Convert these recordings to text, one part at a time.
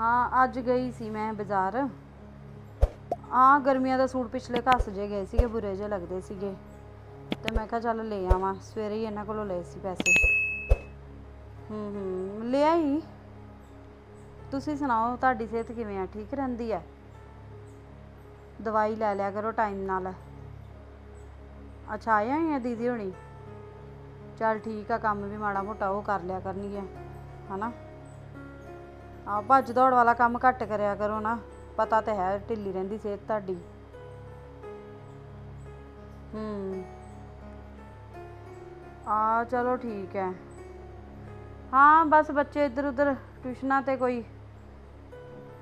ਹਾਂ, ਅੱਜ ਗਈ ਸੀ ਮੈਂ ਬਾਜ਼ਾਰ। ਆ ਗਰਮੀਆਂ ਦਾ ਸੂਟ ਪਿਛਲੇ ਘਸ ਜੇ ਗਏ ਸੀਗੇ, ਬੁਰੇ ਜੇ ਲੱਗਦੇ ਸੀਗੇ। ਤੇ ਮੈਂ ਕਿਹਾ ਚੱਲ ਲੈ ਆਵਾਂ, ਸਵੇਰੇ ਹੀ ਇਹਨਾਂ ਕੋਲੋਂ ਲਏ ਸੀ ਪੈਸੇ। ਹੂੰ ਹੂੰ, ਲੈ ਆਈ। ਤੁਸੀਂ ਸੁਣਾਓ, ਤੁਹਾਡੀ ਸਿਹਤ ਕਿਵੇਂ ਆ? ਠੀਕ ਰਹਿੰਦੀ ਹੈ ਦਵਾਈ ਲੈ ਲਿਆ ਕਰੋ ਟਾਈਮ ਨਾਲ। ਅੱਛਾ ਆਇਆ ਹੀ ਆ ਦੀਦੀ ਹੋਣੀ? ਚੱਲ ਠੀਕ ਆ, ਕੰਮ ਵੀ ਮਾੜਾ ਮੋਟਾ ਉਹ ਕਰ ਲਿਆ ਕਰਨੀ ਹੈ ਹਨਾ? ਆ ਭੱਜ ਦੌੜ ਵਾਲਾ ਕੰਮ ਘੱਟ ਕਰਿਆ ਕਰੋ ਨਾ। ਪਤਾ ਤੇ ਹੈ, ਢਿੱਲੀ ਰਹਿੰਦੀ ਸਿਹਤ ਤੁਹਾਡੀ। ਹੂੰ। ਆ ਚਲੋ ਠੀਕ ਹੈ। ਹਾਂ, ਬਸ ਬੱਚੇ ਇੱਧਰ ਉੱਧਰ ਟਿਊਸ਼ਨਾਂ ਤੇ ਕੋਈ।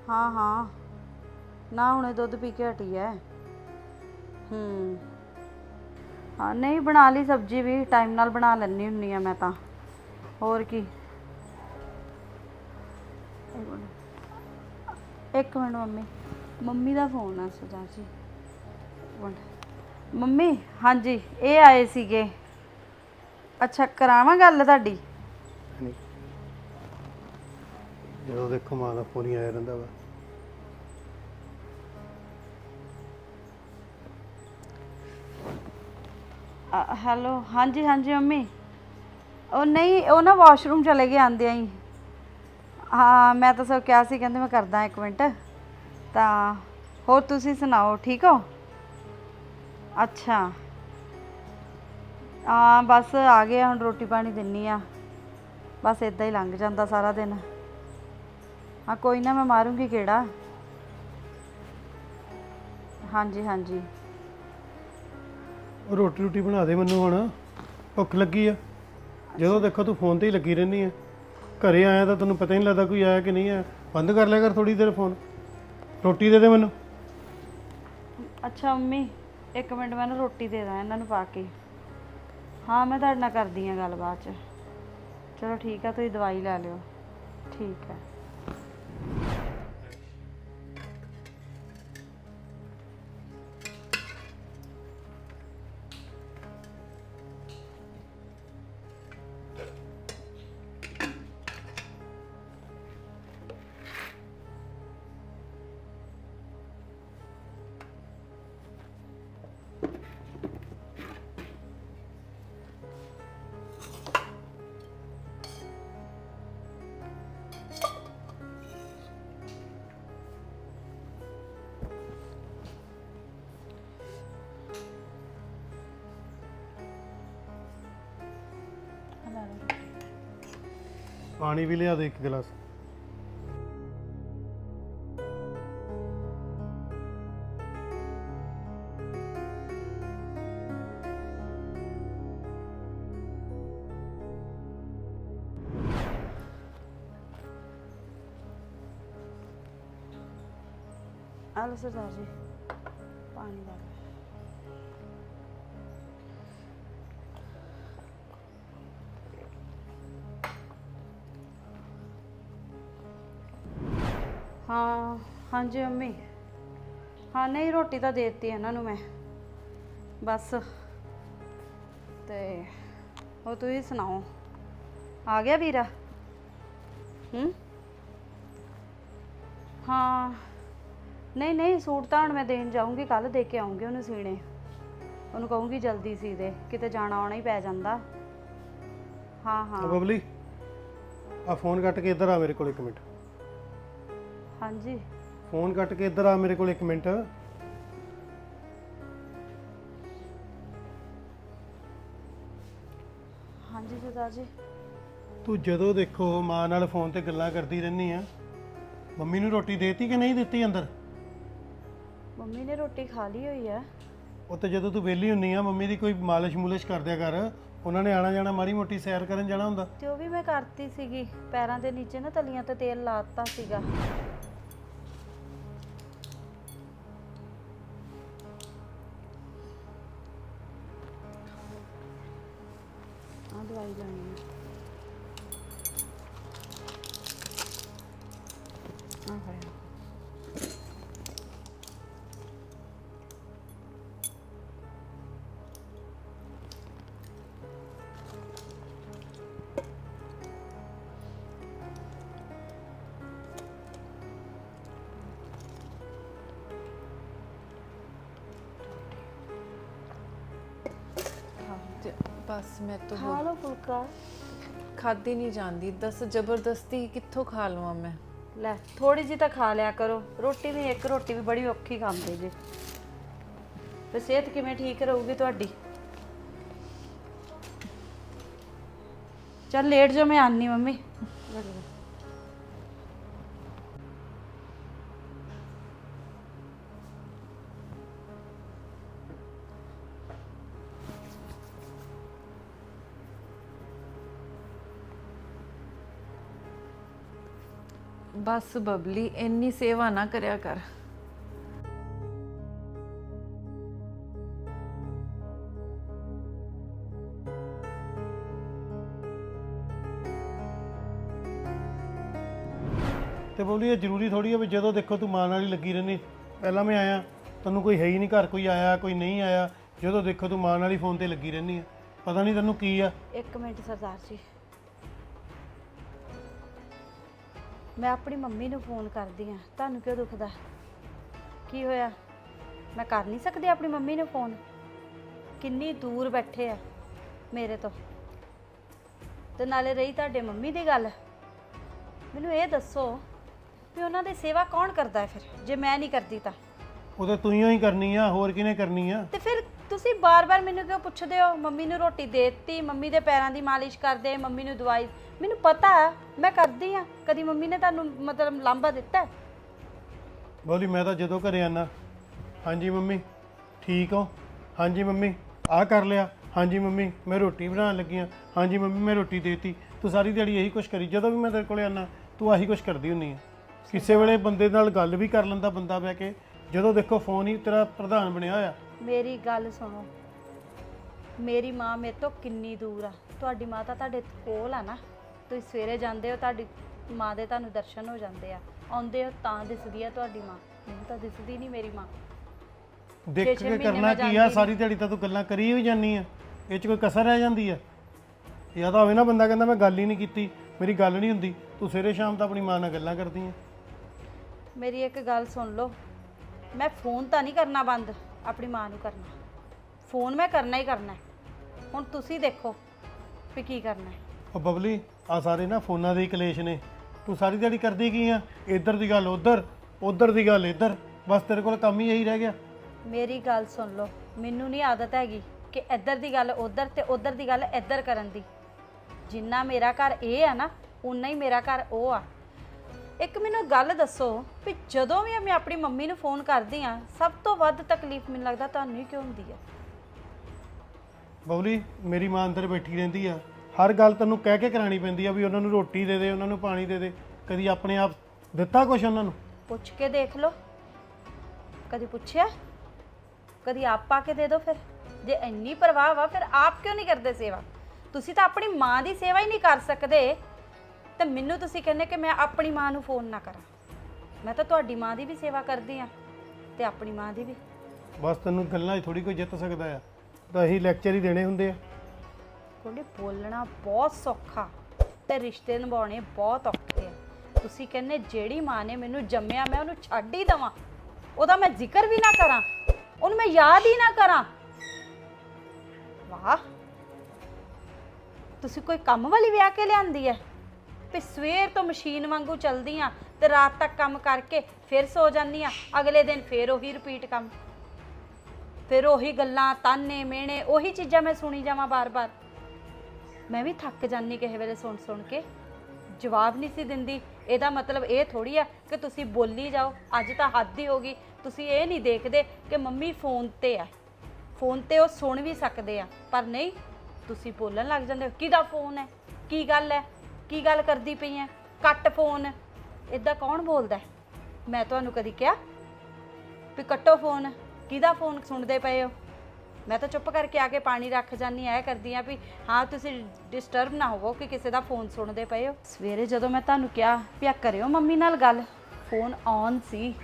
ਹਾਂ ਹਾਂ। ਨਾ ਹੁਣੇ ਦੁੱਧ ਪੀ ਕੇ ਹਟੀ ਹੈ ਹੂੰ। ਹਾਂ, ਨਹੀਂ ਬਣਾ ਲਈ ਸਬਜ਼ੀ ਵੀ, ਟਾਈਮ ਨਾਲ ਬਣਾ ਲੈਣੀ ਹੁੰਨੀ ਆ ਮੈਂ ਤਾਂ। ਹੋਰ ਕੀ। ਇੱਕ ਮਿੰਟ ਮੰਮੀ। ਮੰਮੀ ਦਾ ਫੋਨ ਆ ਸੁਜਾ ਜੀ। ਮਿੰਟ। ਮੰਮੀ ਹਾਂਜੀ ਇਹ ਆਏ ਸੀਗੇ। ਅੱਛਾ ਕਰਾਵਾਂ ਗੱਲ ਤੁਹਾਡੀ? ਨਹੀਂ ਜਦੋਂ ਦੇਖੋ ਮਾਂ ਦਾ ਫੋਨ ਹੀ ਆਇਆ ਰਹਿੰਦਾ ਵਾ। ਅ, ਹੈਲੋ ਹਾਂਜੀ ਹਾਂਜੀ ਮੰਮੀ। ਉਹ ਨਹੀਂ ਉਹ ਨਾ ਵਾਸ਼ਰੂਮ ਚਲੇ ਗਏ ਆਂਦੇ ਹੀ। ਹਾਂ, ਮੈਂ ਤਾਂ ਸਭ ਕਿਹਾ ਸੀ, ਕਹਿੰਦੇ ਮੈਂ ਕਰਦਾ ਇੱਕ ਮਿੰਟ। ਤਾਂ ਹੋਰ ਤੁਸੀਂ ਸੁਣਾਓ, ਠੀਕ ਹੋ? ਅੱਛਾ। ਹਾਂ, ਬਸ ਆ ਗਏ ਹੁਣ ਰੋਟੀ ਪਾਣੀ ਦਿੰਨੀ ਆ। ਬਸ ਇਦਾਂ ਹੀ ਲੰਘ ਜਾਂਦਾ ਸਾਰਾ ਦਿਨ। ਹਾਂ, ਕੋਈ ਨਾ ਮੈਂ ਮਾਰੂੰਗੀ ਕਿਹੜਾ। ਹਾਂਜੀ ਹਾਂਜੀ। ਰੋਟੀ ਰੋਟੀ ਬਣਾ ਦੇ ਮੈਨੂੰ ਹੁਣ। ਭੁੱਖ ਲੱਗੀ ਆ। ਜਦੋਂ ਦੇਖੋ ਤੂੰ ਫੋਨ ਤੇ ਹੀ ਲੱਗੀ ਰਹਿੰਦੀ ਆ। ਘਰੇ ਆਇਆ ਤਾਂ ਤੈਨੂੰ ਪਤਾ ਹੀ ਨਹੀਂ ਲੱਗਦਾ ਕੋਈ ਆਇਆ ਕਿ ਨਹੀਂ ਆਇਆ। ਬੰਦ ਕਰ ਲਿਆ ਕਰ ਥੋੜੀ ਦੇਰ ਫੋਨ। ਰੋਟੀ ਦੇ ਦੇ ਮੈਨੂੰ। ਅੱਛਾ ਮੰਮੀ, ਇੱਕ ਮਿੰਟ ਮੈਂ ਨਾ ਰੋਟੀ ਦੇ ਦਾਂ ਇਹਨਾਂ ਨੂੰ ਪਾ ਕੇ। ਹਾਂ, ਮੈਂ ਤੁਹਾਡੇ ਨਾਲ ਕਰਦੀ ਹਾਂ ਗੱਲ ਬਾਅਦ ਚ। ਚਲੋ ਠੀਕ ਆ, ਤੁਸੀਂ ਦਵਾਈ ਲੈ ਲਿਓ। ਠੀਕ ਹੈ। ਪਾਣੀ ਵੀ ਲਿਆ ਦੇ ਇੱਕ ਗਲਾਸ। ਆ ਲਓ ਸਰਦਾਰ ਜੀ ਪਾਣੀ ਦਾ ਹਾਂਜੀ ਮੰਮੀ। ਹਾਂ ਨਹੀਂ ਰੋਟੀ ਤਾਂ ਦੇ ਦਿੱਤੀ ਇਹਨਾਂ ਨੂੰ ਮੈਂ। ਬਸ। ਤੇ ਉਹ ਤੁਸੀਂ ਸੁਣਾਓ? ਆ ਗਿਆ ਵੀਰਾ? ਹੂੰ? ਹਾਂ। ਨਹੀਂ ਨਹੀਂ ਸੂਟ ਤਾਂ ਹੁਣ ਮੈਂ ਦੇਣ ਜਾਊਂਗੀ ਕੱਲ ਦੇ ਕੇ ਆਉਂਗੀ ਉਹਨੂੰ ਸੀਣੇ। ਉਹਨੂੰ ਕਹੂੰਗੀ ਜਲਦੀ ਸੀ ਦੇ ਕਿਤੇ ਜਾਣਾ ਆਉਣਾ ਹੀ ਪੈ ਜਾਂਦਾ। ਹਾਂ ਆ ਹਾਂ ਬਬਲੀ ਆ ਫੋਨ ਕੱਟ ਕੇ ਇੱਧਰ ਆ ਮੇਰੇ ਕੋਲ ਇੱਕ ਮਿੰਟ। ਹਾਂਜੀ। ਫੋਨ ਕੱਟ ਕੇ ਇੱਧਰ ਆ ਮੇਰੇ ਕੋਲ ਇੱਕ ਮਿੰਟ। ਹਾਂਜੀ ਸਰਦਾਰ ਜੀ। ਤੂੰ ਜਦੋਂ ਦੇਖੋ ਮਾਂ ਨਾਲ ਫੋਨ ਤੇ ਗੱਲਾਂ ਕਰਦੀ ਰਹਿੰਦੀ ਆ। ਮੰਮੀ ਨੂੰ ਰੋਟੀ ਦੇਤੀ ਕਿ ਨਹੀਂ ਦਿੱਤੀ ਅੰਦਰ? ਮੰਮੀ ਨੇ ਰੋਟੀ ਖਾ ਲਈ ਹੋਈ ਹੈ ਉਹ ਤੇ ਜਦੋਂ ਤੂੰ ਵਿਹਲੀ ਹੁੰਨੀ ਆ ਮੰਮੀ ਦੀ ਕੋਈ ਮਾਲਿਸ਼ ਮੁਲਿਸ਼ ਕਰ ਦਿਆ ਕਰ। ਉਹਨਾਂ ਨੇ ਆਣਾ ਜਾਣਾ ਮਾੜੀ ਮੋਟੀ ਸੈਰ ਕਰਨ ਜਾਣਾ ਹੁੰਦਾ। ਤੇ ਉਹ ਵੀ ਮੈਂ ਕਰਤੀ ਸੀਗੀ। ਪੈਰਾਂ ਦੇ ਨੀਚੇ ਨਾ ਤਲੀਆਂ ਤੇ ਤੇਲ ਲਾਤਾ ਸੀਗਾ। ਬਸ ਮੈਂ ਤਾਂ ਖਾ ਲਓ ਫੁਲਕਾ। ਖਾਦੀ ਨਹੀਂ ਜਾਂਦੀ। ਦੱਸ ਜ਼ਬਰਦਸਤੀ ਕਿੱਥੋਂ ਖਾ ਲਵਾਂ ਮੈਂ? ਲੈ ਥੋੜੀ ਜਿਹੀ ਤਾਂ ਖਾ ਲਿਆ ਕਰੋ। ਰੋਟੀ ਵੀ ਇੱਕ ਰੋਟੀ ਵੀ ਬੜੀ ਔਖੀ ਖਾਂਦੇ ਜੇ। ਤੇ ਸਿਹਤ ਕਿਵੇਂ ਠੀਕ ਰਹੂਗੀ ਤੁਹਾਡੀ? ਚੱਲ ਲੇਟ ਜਾ ਮੈਂ ਆਨੀ ਮੰਮੀ। ਬਸ ਬਬਲੀ ਇੰਨੀ ਸੇਵਾ ਨਾ ਕਰਿਆ ਕਰ। ਤੇ ਬੋਲੀ ਇਹ ਜ਼ਰੂਰੀ ਥੋੜੀ ਹੈ ਵੀ ਜਦੋਂ ਦੇਖੋ ਤੂੰ ਮਾਂ ਨਾਲ ਹੀ ਲੱਗੀ ਰਹਿੰਦੀ। ਪਹਿਲਾਂ ਮੈਂ ਆਇਆ ਤੈਨੂੰ ਕੋਈ ਹੈ ਹੀ ਨਹੀਂ ਘਰ ਕੋਈ ਆਇਆ ਕੋਈ ਨਹੀਂ ਆਇਆ। ਜਦੋਂ ਦੇਖੋ ਤੂੰ ਮਾਂ ਨਾਲ ਹੀ ਫੋਨ ਤੇ ਲੱਗੀ ਰਹਿੰਦੀ ਹੈ ਪਤਾ ਨਹੀਂ ਤੈਨੂੰ ਕੀ ਆ। ਇੱਕ ਮਿੰਟ ਸਰਦਾਰ ਜੀ। ਮੈਂ ਆਪਣੀ ਮੰਮੀ ਨੂੰ ਫੋਨ ਕਰਦੀ ਆ। ਤੁਹਾਨੂੰ ਕਿਉਂ ਦੁਖਦਾ? ਕੀ ਹੋਇਆ? ਮੈਂ ਕਰ ਨਹੀਂ ਸਕਦੀ ਆਪਣੀ ਮੰਮੀ ਨੂੰ ਫੋਨ। ਕਿੰਨੀ ਦੂਰ ਬੈਠੇ ਆ ਮੇਰੇ ਤੋਂ। ਤੇ ਨਾਲੇ ਰਹੀ ਤੁਹਾਡੇ ਮੰਮੀ ਦੀ ਗੱਲ। ਮੈਨੂੰ ਇਹ ਦੱਸੋ ਵੀ ਉਹਨਾਂ ਦੀ ਸੇਵਾ ਕੌਣ ਕਰਦਾ ਹੈ ਫਿਰ? ਜੇ ਮੈਂ ਨਹੀਂ ਕਰਦੀ ਤਾਂ। ਉਹ ਤਾਂ ਤੂੰ ਹੀ ਕਰਨੀ ਆ ਹੋਰ ਕਿਹਨੇ ਕਰਨੀ ਆ? ਤੇ ਫਿਰ ਤੁਸੀਂ ਬਾਰ-ਬਾਰ ਮੈਨੂੰ ਕਿਉਂ ਪੁੱਛਦੇ ਹੋ? ਮੰਮੀ ਨੂੰ ਰੋਟੀ ਦੇਤੀ ਮੰਮੀ ਦੇ ਪੈਰਾਂ ਦੀ ਮਾਲਿਸ਼ ਕਰਦੇ ਮੰਮੀ ਨੂੰ ਦਵਾਈ ਮੈਨੂੰ ਪਤਾ ਹੈ ਮੈਂ ਕਰਦੀ ਆ। ਕਦੀ ਮੰਮੀ ਨੇ ਤੁਹਾਨੂੰ ਮਤਲਬ ਲਾਂਭਾ ਦਿੱਤਾ? ਹੈ? ਬੋਲੀ ਮੈਂ ਤਾਂ ਜਦੋਂ ਘਰੇ ਆਣਾ ਹਾਂਜੀ ਮੰਮੀ ਠੀਕ ਹੋ? ਹਾਂਜੀ ਮੰਮੀ ਆਹ ਕਰ ਲਿਆ। ਹਾਂਜੀ ਮੰਮੀ ਮੈਂ ਰੋਟੀ ਬਣਾਉਣ ਲੱਗੀ ਹਾਂ ਹਾਂਜੀ ਮੰਮੀ ਮੈਂ ਰੋਟੀ ਦੇਤੀ। ਤੂੰ ਸਾਰੀ ਦਿਹਾੜੀ ਇਹੀ ਕੁਛ ਕਰੀ। ਜਦੋਂ ਵੀ ਮੈਂ ਤੇਰੇ ਕੋਲੇ ਆਣਾ ਤੂੰ ਆਹੀ ਕੁਛ ਕਰਦੀ ਹੁੰਨੀ ਆ। ਕਿਸੇ ਵੇਲੇ ਬੰਦੇ ਨਾਲ ਗੱਲ ਵੀ ਕਰ ਲੈਂਦਾ ਬੰਦਾ ਬਹਿ ਕੇ। ਜਦੋਂ ਦੇਖੋ ਫੋਨ ਹੀ ਤੇਰਾ ਪ੍ਰਧਾਨ ਬਣਿਆ ਹੋਇਆ। ਮੇਰੀ ਗੱਲ ਸੁਣੋ। ਮੇਰੀ ਮਾਂ ਮੇਰੇ ਤੋਂ ਕਿੰਨੀ ਦੂਰ ਆ। ਤੁਹਾਡੀ ਮਾਂ ਤਾਂ ਤੁਹਾਡੇ ਕੋਲ ਆ ਨਾ। ਤੁਸੀਂ ਸਵੇਰੇ ਜਾਂਦੇ ਹੋ ਤੁਹਾਡੀ ਮਾਂ ਦੇ ਤੁਹਾਨੂੰ ਦਰਸ਼ਨ ਹੋ ਜਾਂਦੇ ਆ। ਆਉਂਦੇ ਹੋ ਤਾਂ ਦਿਸਦੀ ਆ ਤੁਹਾਡੀ ਮਾਂ। ਮੈਨੂੰ ਤਾਂ ਦਿਸਦੀ ਨਹੀਂ ਮੇਰੀ ਮਾਂ। ਦੇਖ ਛੇ ਕੇ ਮਹੀਨੇ ਕਰਨਾ ਮੈਂ ਕੀ ਆ ਜਾਂਦੀ ਸਾਰੀ ਦਿਹਾੜੀ ਤਾਂ ਤੂੰ ਗੱਲਾਂ ਕਰੀ ਹੋਈ ਜਾਨੀ ਆ। ਇਹ ਚ ਕੋਈ ਕਸਰ ਰਹਿ ਜਾਂਦੀ ਆ। ਜਾਂ ਤਾਂ ਹੋਵੇ ਨਾ ਬੰਦਾ ਕਹਿੰਦਾ ਮੈਂ ਗੱਲ ਹੀ ਨਹੀਂ ਕੀਤੀ ਮੇਰੀ ਗੱਲ ਨਹੀਂ ਹੁੰਦੀ। ਤੂੰ ਸਵੇਰੇ ਸ਼ਾਮ ਤਾਂ ਆਪਣੀ ਮਾਂ ਨਾਲ ਗੱਲਾਂ ਕਰਦੀ ਆ। ਮੇਰੀ ਇੱਕ ਗੱਲ ਸੁਣ ਲਓ। ਮੈਂ ਫੋਨ ਤਾਂ ਨਹੀਂ ਕਰਨਾ ਬੰਦ ਆਪਣੀ ਮਾਂ ਨੂੰ ਕਰਨਾ। ਫੋਨ ਮੈਂ ਕਰਨਾ ਹੀ ਕਰਨਾ। ਹੈ। ਹੁਣ ਤੁਸੀਂ ਦੇਖੋ ਵੀ ਕੀ ਕਰਨਾ। ਹੈ ਉਹ ਬਬਲੀ ਆ ਸਾਰੇ ਨਾ ਫੋਨਾਂ ਦੇ ਹੀ ਕਲੇਸ਼ ਨੇ। ਤੂੰ ਸਾਰੀ ਦਿਹਾੜੀ ਕਰਦੀ ਕੀ ਆ? ਇੱਧਰ ਦੀ ਗੱਲ ਉੱਧਰ ਉੱਧਰ ਦੀ ਗੱਲ ਇੱਧਰ। ਬਸ ਤੇਰੇ ਕੋਲ ਕੰਮ ਹੀ ਇਹੀ ਰਹਿ ਗਿਆ। ਮੇਰੀ ਗੱਲ ਸੁਣ ਲਓ ਮੈਨੂੰ ਨਹੀਂ ਆਦਤ ਹੈਗੀ ਕਿ ਇੱਧਰ ਦੀ ਗੱਲ ਉੱਧਰ ਤੇ ਉੱਧਰ ਦੀ ਗੱਲ ਇੱਧਰ ਕਰਨ ਦੀ। ਜਿੰਨਾ ਮੇਰਾ ਘਰ ਇਹ ਆ ਨਾ ਉਨਾ ਹੀ ਮੇਰਾ ਘਰ ਉਹ ਆ। ਇੱਕ ਮੈਨੂੰ ਗੱਲ ਦੱਸੋ ਵੀ ਜਦੋਂ ਵੀ ਮੈਂ ਆਪਣੀ ਮੰਮੀ ਨੂੰ ਫੋਨ ਕਰਦੀ ਆ ਸਭ ਤੋਂ ਵੱਧ ਤਕਲੀਫ ਮੈਨੂੰ ਲੱਗਦਾ ਤੁਹਾਨੂੰ ਹੀ ਕਿਉਂ ਹੁੰਦੀ ਆ? ਬਬਲੀ ਮੇਰੀ ਮਾਂ ਅੰਦਰ ਬੈਠੀ ਰਹਿੰਦੀ ਆ। ਹਰ ਗੱਲ ਤੈਨੂੰ ਕਹਿ ਕੇ ਕਰਾਣੀ ਪੈਂਦੀ ਆ ਵੀ ਉਹਨਾਂ ਨੂੰ ਰੋਟੀ ਦੇ ਦੇ ਉਹਨਾਂ ਨੂੰ ਪਾਣੀ ਦੇ ਦੇ। ਕਦੀ ਆਪਣੇ ਆਪ ਦਿੱਤਾ ਕੁਛ ਉਹਨਾਂ ਨੂੰ? ਪੁੱਛ ਕੇ ਦੇਖ ਲਓ। ਕਦੀ ਪੁੱਛਿਆ? ਕਦੀ ਆਪ ਪਾ ਕੇ ਦੇ ਦਿਓ ਫਿਰ। ਜੇ ਇੰਨੀ ਪਰਵਾਹ ਵਾ ਫਿਰ ਆਪ ਕਿਉਂ ਨਹੀਂ ਕਰਦੇ ਸੇਵਾ? ਤੁਸੀਂ ਤਾਂ ਆਪਣੀ ਮਾਂ ਦੀ ਸੇਵਾ ਹੀ ਨਹੀਂ ਕਰ ਸਕਦੇ। ਤੇ ਮੈਨੂੰ ਤੁਸੀਂ ਕਹਿੰਦੇ ਕਿ ਮੈਂ ਆਪਣੀ ਮਾਂ ਨੂੰ ਫੋਨ ਨਾ ਕਰਾਂ। ਮੈਂ ਤਾਂ ਤੁਹਾਡੀ ਮਾਂ ਦੀ ਵੀ ਸੇਵਾ ਕਰਦੀ ਆ ਤੇ ਆਪਣੀ ਮਾਂ ਦੀ ਵੀ। ਬਸ ਤੈਨੂੰ ਗੱਲਾਂ 'ਚ ਥੋੜੀ ਕੋਈ ਜਿੱਤ ਸਕਦਾ ਆ। ਤਾਂ ਇਹੀ ਲੈਕਚਰ ਹੀ ਦੇਣੇ ਹੁੰਦੇ ਆ। ਤੁਹਾਡੇ ਬੋਲਣਾ ਬਹੁਤ ਸੌਖਾ। ਤੇ ਰਿਸ਼ਤੇ ਨਿਭਾਉਣੇ ਬਹੁਤ ਔਖੇ ਆ। ਤੁਸੀਂ ਕਹਿੰਦੇ ਜਿਹੜੀ ਮਾਂ ਨੇ ਮੈਨੂੰ ਜੰਮਿਆ, ਮੈਂ ਉਹਨੂੰ ਛੱਡ ਹੀ ਦਵਾਂ। ਉਹਦਾ ਮੈਂ ਜ਼ਿਕਰ ਵੀ ਨਾ ਕਰਾਂ, ਉਹਨੂੰ ਮੈਂ ਯਾਦ ਹੀ ਨਾ ਕਰਾਂ। ਵਾਹ। ਤੁਸੀਂ ਕੋਈ ਕੰਮ ਵਾਲੀ ਵਿਆਹ ਕੇ ਲਿਆਂਦੀ ਹੈ ਵੀ ਸਵੇਰ ਤੋਂ ਮਸ਼ੀਨ ਵਾਂਗੂ ਚਲਦੀ ਆ ਤੇ ਰਾਤ ਤੱਕ ਕੰਮ ਕਰਕੇ ਫਿਰ ਸੋ ਜਾਂਦੀ ਆ ਅਗਲੇ ਦਿਨ ਫਿਰ ਉਹੀ ਰਿਪੀਟ ਕੰਮ। ਫਿਰ ਉਹੀ ਗੱਲਾਂ ਤਾਨੇ ਮੇਣੇ ਉਹੀ ਚੀਜ਼ਾਂ ਮੈਂ ਸੁਣੀ ਜਾਵਾਂ ਬਾਰ-ਬਾਰ। ਮੈਂ ਵੀ ਥੱਕ ਜਾਂਦੀ ਕਿਸੇ ਵੇਲੇ ਸੁਣ ਸੁਣ ਕੇ। ਜਵਾਬ ਨਹੀਂ ਸੀ ਦਿੰਦੀ। ਇਹਦਾ ਮਤਲਬ ਇਹ ਥੋੜੀ ਆ ਕਿ ਤੁਸੀਂ ਬੋਲੀ ਜਾਓ। ਅੱਜ ਤਾਂ ਹੱਦ ਹੀ ਹੋ ਗਈ। ਤੁਸੀਂ ਇਹ ਨਹੀਂ ਦੇਖਦੇ ਕਿ ਮੰਮੀ ਫੋਨ ਤੇ ਆ। ਫੋਨ ਤੇ ਉਹ ਸੁਣ ਵੀ ਸਕਦੇ ਆ। ਪਰ ਨਹੀਂ, ਤੁਸੀਂ ਬੋਲਣ ਲੱਗ ਜਾਂਦੇ ਹੋ। ਕਿਹਦਾ ਫੋਨ ਹੈ? ਕੀ ਗੱਲ ਹੈ? ਕੀ ਗੱਲ ਕਰਦੀ ਪਈ ਹੈ? Cut phone. ਇਦਾਂ ਕੌਣ ਬੋਲਦਾ ਹੈ? ਮੈਂ ਤੁਹਾਨੂੰ ਕਦੀ ਕਿਹਾ ਵੀ ਕੱਟੋ ਫੋਨ। ਕਿਹਦਾ ਫੋਨ ਸੁਣਦੇ ਪਏ ਹੋ? ਮੈਂ ਤਾਂ ਚੁੱਪ ਕਰਕੇ ਆ ਕੇ ਪਾਣੀ ਰੱਖ ਜਾਨੀ ਐ ਕਰਦੀ ਆ ਵੀ ਹਾਂ ਤੁਸੀਂ ਡਿਸਟਰਬ ਨਾ ਹੋਵੋ ਕਿ ਕਿਸੇ ਦਾ ਫੋਨ ਸੁਣਦੇ ਪਏ ਹੋ। ਸਵੇਰੇ ਜਦੋਂ ਮੈਂ ਤੁਹਾਨੂੰ ਕਿਹਾ ਵੀ ਆ ਕਰਿਓ ਮੰਮੀ ਨਾਲ ਗੱਲ ਫੋਨ ਔਨ ਸੀ।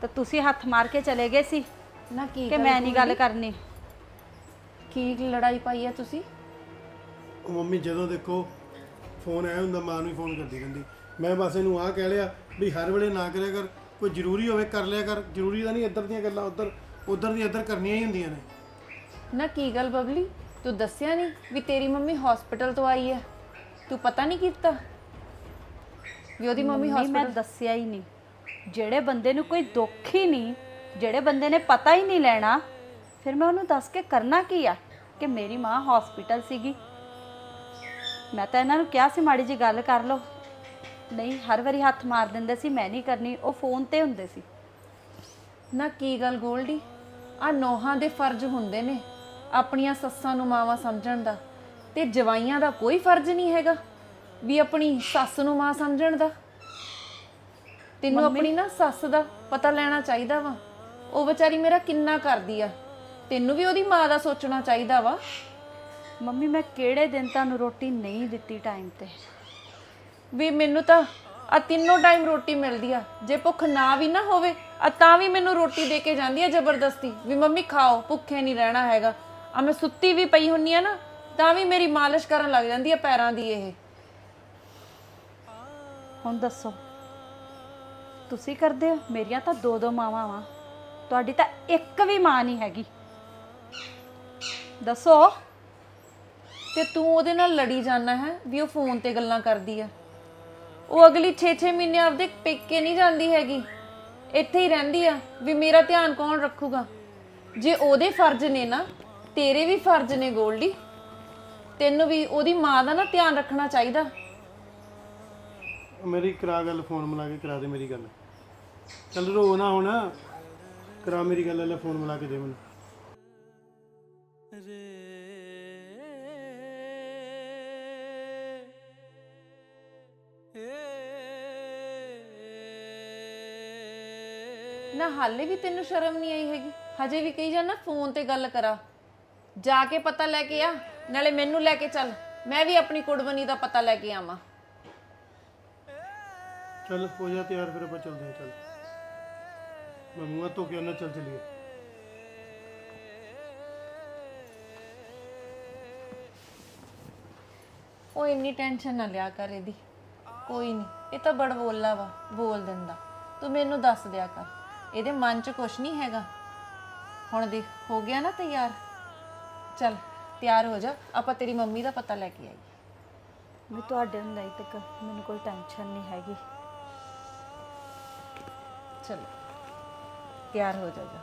ਤਾਂ ਤੁਸੀਂ ਹੱਥ ਮਾਰ ਕੇ ਚਲੇ ਗਏ ਸੀ ਨਾ ਕੀ ਕਿ ਮੈਂ ਨਹੀਂ ਗੱਲ ਕਰਨੀ? ਕੀ ਲੜਾਈ ਪਾਈ ਹੈ ਤੁਸੀਂ? ਉਹ ਮੰਮੀ ਜਦੋਂ ਦੇਖੋ ਫੋਨ ਆਇਆ ਹੁੰਦਾ ਮਾਂ ਨੂੰ ਹੀ ਫੋਨ ਕਰਦੀ ਰਹਿੰਦੀ। ਮੈਂ ਬਸ ਇਹਨੂੰ ਆਹ ਕਹਿ ਲਿਆ ਵੀ ਹਰ ਵੇਲੇ ਨਾ ਕਰਿਆ ਕਰ ਕੋਈ ਜ਼ਰੂਰੀ ਹੋਵੇ ਕਰ ਲਿਆ ਕਰ ਜ਼ਰੂਰੀ ਤਾਂ ਨਹੀਂ ਇੱਧਰ ਦੀਆਂ ਗੱਲਾਂ ਉੱਧਰ। ਉੱਧਰ ਦੀਆਂ ਇੱਧਰ ਕਰਨੀਆਂ ਹੀ ਹੁੰਦੀਆਂ ਨੇ। ਨਾ ਕੀ ਗੱਲ ਬਬਲੀ? ਤੂੰ ਦੱਸਿਆ ਨਹੀਂ ਵੀ ਤੇਰੀ ਮੰਮੀ ਹਸਪੀਟਲ ਤੋਂ ਆਈ ਹੈ? ਤੂੰ ਪਤਾ ਨਹੀਂ ਕੀਤਾ? ਵੀ ਉਹਦੀ ਮੰਮੀ ਨਹੀਂ ਮੈਂ ਹਸਪੀਟਲ ਦੱਸਿਆ ਹੀ ਨਹੀਂ। ਜਿਹੜੇ ਬੰਦੇ ਨੂੰ ਕੋਈ ਦੁੱਖ ਹੀ ਨਹੀਂ ਜਿਹੜੇ ਬੰਦੇ ਨੇ ਪਤਾ ਹੀ ਨਹੀਂ ਲੈਣਾ ਫਿਰ ਮੈਂ ਉਹਨੂੰ ਦੱਸ ਕੇ ਕਰਨਾ ਕੀ ਆ ਕਿ ਮੇਰੀ ਮਾਂ ਹਸਪੀਟਲ ਸੀਗੀ। ਮੈਂ ਤਾਂ ਇਹਨਾਂ ਨੂੰ ਕਿਹਾ ਸੀ ਮਾੜੀ ਜੀ ਗੱਲ ਕਰ ਲਓ। ਨਹੀਂ ਹਰ ਵਾਰੀ ਹੱਥ ਮਾਰ ਦਿੰਦੇ ਸੀ ਮੈਂ ਨਹੀਂ ਕਰਨੀ ਉਹ ਫੋਨ ਤੇ ਹੁੰਦੇ ਸੀ। ਨਾ ਕੀ ਗੱਲ ਗੋਲਡੀ? ਆ ਨੋਹਾਂ ਦੇ ਫਰਜ਼ ਹੁੰਦੇ ਨੇ ਆਪਣੀਆਂ ਸੱਸਾਂ ਨੂੰ ਮਾਵਾਂ ਸਮਝਣ ਦਾ ਤੇ ਜਵਾਈਆਂ ਦਾ ਕੋਈ ਫਰਜ਼ ਨਹੀਂ ਹੈਗਾ ਵੀ ਆਪਣੀ ਸੱਸ ਨੂੰ ਮਾਂ ਸਮਝਣ ਦਾ। ਤੈਨੂੰ ਆਪਣੀ ਨਾ ਸੱਸ ਦਾ ਪਤਾ ਲੈਣਾ ਚਾਹੀਦਾ ਵਾ। ਉਹ ਵਿਚਾਰੀ ਮੇਰਾ ਕਿੰਨਾ ਕਰਦੀ ਆ। ਤੈਨੂੰ ਵੀ ਉਹਦੀ ਮਾਂ ਦਾ ਸੋਚਣਾ ਚਾਹੀਦਾ ਵਾ। ਮੰਮੀ ਮੈਂ ਕਿਹੜੇ ਦਿਨ ਤੁਹਾਨੂੰ ਰੋਟੀ ਨਹੀਂ ਦਿੱਤੀ ਟਾਈਮ ਤੇ? ਵੀ ਮੈਨੂੰ ਤਾਂ ਆ ਤਿੰਨੋਂ ਟਾਈਮ ਰੋਟੀ ਮਿਲਦੀ ਆ। ਜੇ ਭੁੱਖ ਨਾ ਵੀ ਨਾ ਹੋਵੇ ਆ ਤਾਂ ਵੀ ਮੈਨੂੰ ਰੋਟੀ ਦੇ ਕੇ ਜਾਂਦੀ ਆ ਜ਼ਬਰਦਸਤੀ ਵੀ ਮੰਮੀ ਖਾਓ, ਭੁੱਖੇ ਨਹੀਂ ਰਹਿਣਾ ਹੈਗਾ। ਆ ਮੈਂ ਸੁੱਤੀ ਵੀ ਪਈ ਹੁੰਨੀ ਆ ਨਾ, ਤਾਂ ਵੀ ਮੇਰੀ ਮਾਲਿਸ਼ ਕਰਨ ਲੱਗ ਜਾਂਦੀ ਹੈ ਪੈਰਾਂ ਦੀ ਇਹ। ਹੁਣ ਦੱਸੋ, ਤੁਸੀਂ ਕਰਦੇ ਹੋ? ਮੇਰੀਆਂ ਤਾਂ ਦੋ ਦੋ ਮਾਵਾਂ ਵਾਂ। ਤੁਹਾਡੀ ਤਾਂ ਇੱਕ ਵੀ ਮਾਂ ਨਹੀਂ ਹੈਗੀ। ਦੱਸੋ, ਤੇ ਤੂੰ ਉਹਦੇ ਨਾਲ ਲੜੀ ਜਾਣਾ ਹੈ, ਵੀ ਉਹ ਫੋਨ ਤੇ ਗੱਲਾਂ ਕਰਦੀ ਆ। ਉਹ ਅਗਲੀ 6-6 ਮਹੀਨੇ ਆਪਦੇ ਪੇਕੇ ਨਹੀਂ ਜਾਂਦੀ ਹੈਗੀ। ਇੱਥੇ ਹੀ ਰਹਿੰਦੀ ਆ ਵੀ ਮੇਰਾ ਧਿਆਨ ਕੌਣ ਰੱਖੂਗਾ? ਜੇ ਉਹਦੇ ਫਰਜ਼ ਨੇ ਨਾ ਤੇਰੇ ਵੀ ਫਰਜ਼ ਨੇ ਗੋਲਡੀ। ਤੈਨੂੰ ਵੀ ਉਹਦੀ ਮਾਂ ਦਾ ਨਾ ਧਿਆਨ ਰੱਖਣਾ ਚਾਹੀਦਾ। ਮੇਰੀ ਕਰਾ ਗੱਲ ਫੋਨ ਮਿਲਾ ਕੇ ਕਰਾ ਦੇ ਮੇਰੀ ਗੱਲ। ਚੱਲ ਰੋ ਨਾ ਹੁਣ। ਕਰਾ ਮੇਰੀ ਗੱਲ ਲੈ ਫੋਨ ਮਿਲਾ ਕੇ ਦੇ ਮੈਨੂੰ। ਨਾ ਹਾਲੇ ਵੀ ਤੈਨੂੰ ਸ਼ਰਮ ਨਹੀਂ ਆਈ ਹੈਗੀ? ਹਜੇ ਵੀ ਕਹੀ ਜਾਣਾ ਫੋਨ ਤੇ ਗੱਲ ਕਰਾ। ਜਾ ਕੇ ਪਤਾ ਲੈ ਕੇ ਆ ਨਾਲੇ ਮੈਨੂੰ ਲੈ ਕੇ ਚੱਲ। ਮੈਂ ਵੀ ਆਪਣੀ ਕੁੜਬਣੀ ਦਾ ਪਤਾ ਲੈ ਕੇ ਆਵਾਂ। ਚੱਲ ਹੋ ਜਾ ਤਿਆਰ ਫਿਰ ਆਪਾਂ ਚੱਲਦੇ ਹਾਂ ਚੱਲ। ਮੈਂ ਮੂੰਹ ਧੋ ਕੇ ਉਹਨਾਂ ਚੱਲ ਚਲੀਏ। ਉਹ ਇੰਨੀ ਟੈਨਸ਼ਨ ਨਾ ਲਿਆ ਕਰ ਇਹਦੀ। ਕੋਈ ਨਹੀਂ ਇਹ ਤਾਂ ਬੜ ਬੋਲਾ ਵਾ ਬੋਲ ਦਿੰਦਾ। ਤੂੰ ਮੈਨੂੰ ਦੱਸ ਦਿਆ ਕਰ। ਇਹਦੇ ਮਨ 'ਚ ਕੁਛ ਨਹੀਂ ਹੈਗਾ। ਹੁਣ ਦੇਖ ਹੋ ਗਿਆ ਨਾ ਤਿਆਰ? ਚੱਲ ਤਿਆਰ ਹੋ ਜਾ। ਆਪਾਂ ਤੇਰੀ ਮੰਮੀ ਦਾ ਪਤਾ ਲੈ ਕੇ ਆਈਏ। ਵੀ ਤੁਹਾਡੇ ਹੁੰਦਾਈ ਤੱਕ ਮੈਨੂੰ ਕੋਈ ਟੈਨਸ਼ਨ ਨਹੀਂ ਹੈਗੀ। ਚਲ ਤਿਆਰ ਹੋ ਜਾ ਜਾ।